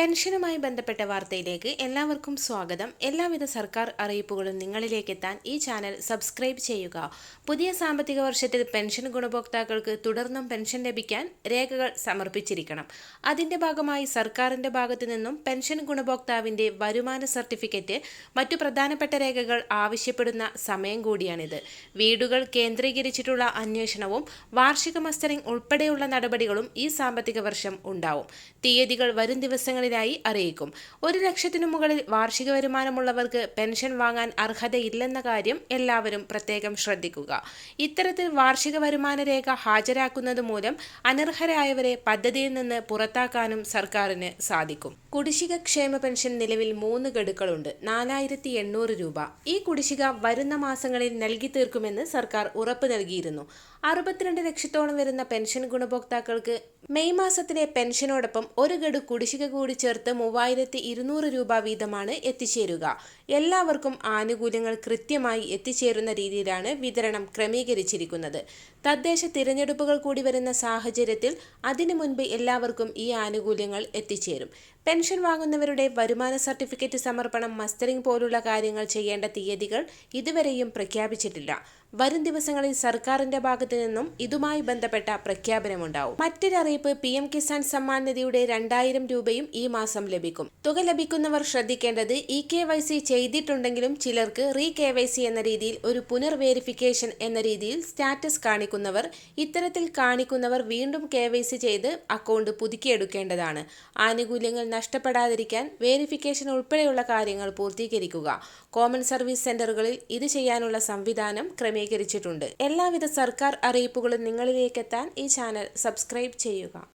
പെൻഷനുമായി ബന്ധപ്പെട്ട വാർത്തയിലേക്ക് എല്ലാവർക്കും സ്വാഗതം. എല്ലാവിധ സർക്കാർ അറിയിപ്പുകളും നിങ്ങളിലേക്ക് എത്താൻ ഈ ചാനൽ സബ്സ്ക്രൈബ് ചെയ്യുക. പുതിയ സാമ്പത്തിക വർഷത്തിൽ പെൻഷൻ ഗുണഭോക്താക്കൾക്ക് തുടർന്നും പെൻഷൻ ലഭിക്കാൻ രേഖകൾ സമർപ്പിച്ചിരിക്കണം. അതിന്റെ ഭാഗമായി സർക്കാരിന്റെ ഭാഗത്തു നിന്നും പെൻഷൻ ഗുണഭോക്താവിന്റെ വരുമാന സർട്ടിഫിക്കറ്റ് മറ്റു പ്രധാനപ്പെട്ട രേഖകൾ ആവശ്യപ്പെടുന്ന സമയം കൂടിയാണിത്. വീടുകൾ കേന്ദ്രീകരിച്ചിട്ടുള്ള അന്വേഷണവും വാർഷിക മസ്റ്ററിംഗ് ഉൾപ്പെടെയുള്ള നടപടികളും ഈ സാമ്പത്തിക വർഷം ഉണ്ടാവും. തീയതികൾ വരും ദിവസങ്ങളിൽ ദിവസങ്ങളിലായി അറിയിക്കും. ഒരു ലക്ഷത്തിനു മുകളിൽ വാർഷിക വരുമാനമുള്ളവർക്ക് പെൻഷൻ വാങ്ങാൻ അർഹതയില്ലെന്ന കാര്യം എല്ലാവരും പ്രത്യേകം ശ്രദ്ധിക്കുക. ഇത്തരത്തിൽ വാർഷിക വരുമാന രേഖ ഹാജരാക്കുന്നത് മൂലം അനർഹരായവരെ പദ്ധതിയിൽ നിന്ന് പുറത്താക്കാനും സർക്കാരിന് സാധിക്കും. കുടിശ്ശിക ക്ഷേമ പെൻഷൻ നിലവിൽ മൂന്ന് ഗഡുക്കളുണ്ട്. നാലായിരത്തി എണ്ണൂറ് രൂപ. ഈ കുടിശ്ശിക വരുന്ന മാസങ്ങളിൽ നൽകി തീർക്കുമെന്ന് സർക്കാർ ഉറപ്പ് നൽകിയിരുന്നു. അറുപത്തിരണ്ട് ലക്ഷത്തോളം വരുന്ന പെൻഷൻ ഗുണഭോക്താക്കൾക്ക് മെയ് മാസത്തിലെ പെൻഷനോടൊപ്പം ഒരു ഗഡു കുടിശ്ശിക കൂടി ചേർത്ത് മൂവായിരത്തി ഇരുന്നൂറ് രൂപ വീതമാണ് എത്തിച്ചേരുക. എല്ലാവർക്കും ആനുകൂല്യങ്ങൾ കൃത്യമായി എത്തിച്ചേരുന്ന രീതിയിലാണ് വിതരണം ക്രമീകരിച്ചിരിക്കുന്നത്. തദ്ദേശ തിരഞ്ഞെടുപ്പുകൾ കൂടി വരുന്ന സാഹചര്യത്തിൽ അതിനു മുൻപ് എല്ലാവർക്കും ഈ ആനുകൂല്യങ്ങൾ എത്തിച്ചേരും. പെൻഷൻ വാങ്ങുന്നവരുടെ വരുമാന സർട്ടിഫിക്കറ്റ് സമർപ്പണം മസ്റ്ററിംഗ് പോലുള്ള കാര്യങ്ങൾ ചെയ്യേണ്ട തീയതികൾ ഇതുവരെയും പ്രഖ്യാപിച്ചിട്ടില്ല. വരും ദിവസങ്ങളിൽ സർക്കാരിന്റെ ഭാഗത്തു നിന്നും ഇതുമായി ബന്ധപ്പെട്ട പ്രഖ്യാപനമുണ്ടാവും. മറ്റൊരറിയിപ്പ് പി എം കിസാൻ സമ്മാൻ നിധിയുടെ രണ്ടായിരം രൂപയും ഈ മാസം ലഭിക്കും. തുക ലഭിക്കുന്നവർ ശ്രദ്ധിക്കേണ്ടത് ഇ കെ വൈ സി ചെയ്തിട്ടുണ്ടെങ്കിലും ചിലർക്ക് റീ കെ വൈ സി എന്ന രീതിയിൽ ഒരു പുനർ വേരിഫിക്കേഷൻ എന്ന രീതിയിൽ സ്റ്റാറ്റസ് കാണിക്കുന്നവർ ഇത്തരത്തിൽ കാണിക്കുന്നവർ വീണ്ടും കെ വൈ സി ചെയ്ത് അക്കൗണ്ട് പുതുക്കിയെടുക്കേണ്ടതാണ്. ആനുകൂല്യങ്ങൾ നഷ്ടപ്പെടാതിരിക്കാൻ വേരിഫിക്കേഷൻ ഉൾപ്പെടെയുള്ള കാര്യങ്ങൾ പൂർത്തീകരിക്കുക. കോമൺ സർവീസ് സെന്ററുകളിൽ ഇത് ചെയ്യാനുള്ള സംവിധാനം ക്രമീകരിച്ചിട്ടുണ്ട്. എല്ലാവിധ സർക്കാർ അറിയിപ്പുകളും നിങ്ങളിലേക്കെത്താൻ ഈ ചാനൽ സബ്സ്ക്രൈബ് ചെയ്യുക.